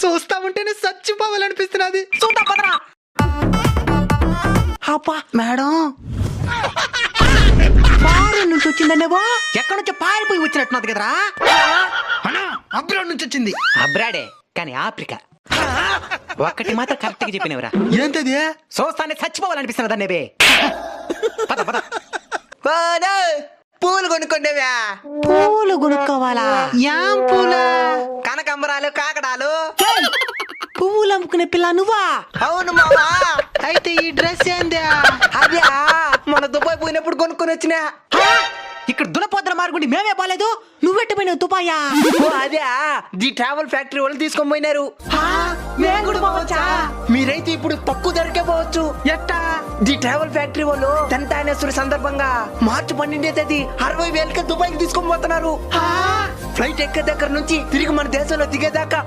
చూస్తా ఉంటేనే చచ్చిపోవాలనిపిస్తున్నది చూద్దాం పదరా. అబ్బా. మేడం. ఫారెన్ నుంచి వచ్చిందనేవో? ఎక్కడి నుంచో పారిపోయి వచ్చినట్టున్నది కదరా? అబ్రాడ్ నుంచి వచ్చింది. అబ్రాడే కానీ ఆఫ్రికా. ఒక్కటి మాత్రం కరెక్ట్గా చెప్పినవరా. ఏంటది? చూస్తానే చచ్చిపోవాలనిపిస్తున్నది అన్నేబే పద పద. పూలు కొనుక్కోండివా? పూలు కొనుక్కోవాలా? యాం పూలా? కనకంబరాలు కాకడాలు. పువ్వులు అమ్ముకునే పిల్ల నువ్వా? అవును మావా. అయితే ఈ డ్రెస్ ఏందా? అదే మన దుబాయ్ పోయినప్పుడు కొనుక్కొని వచ్చినా? ఇక్కడ దునపోతల మార్గుండి మేమే బాలేదు నువ్వెట్టు పోయినావు తుపాయా? అదే ది ట్రావెల్ ఫ్యాక్టరీ వాళ్ళు తీసుకొని పోయినారు. మేము కూడా పోవచ్చా? మీరైతే ఇప్పుడు తక్కువ ధరకే పోవచ్చు. ఎట్టా? ది ట్రావెల్ ఫ్యాక్టరీ వాళ్ళు టెన్త్ యానివర్సరీ సందర్భంగా మార్చి పన్నెండే తేదీ అరవై వేలకే దుబాయ్కి తీసుకొని పోతున్నారు. ఫ్లైట్ ఎక్కే దగ్గర నుంచి తిరిగి మన దేశంలో దిగేదాకా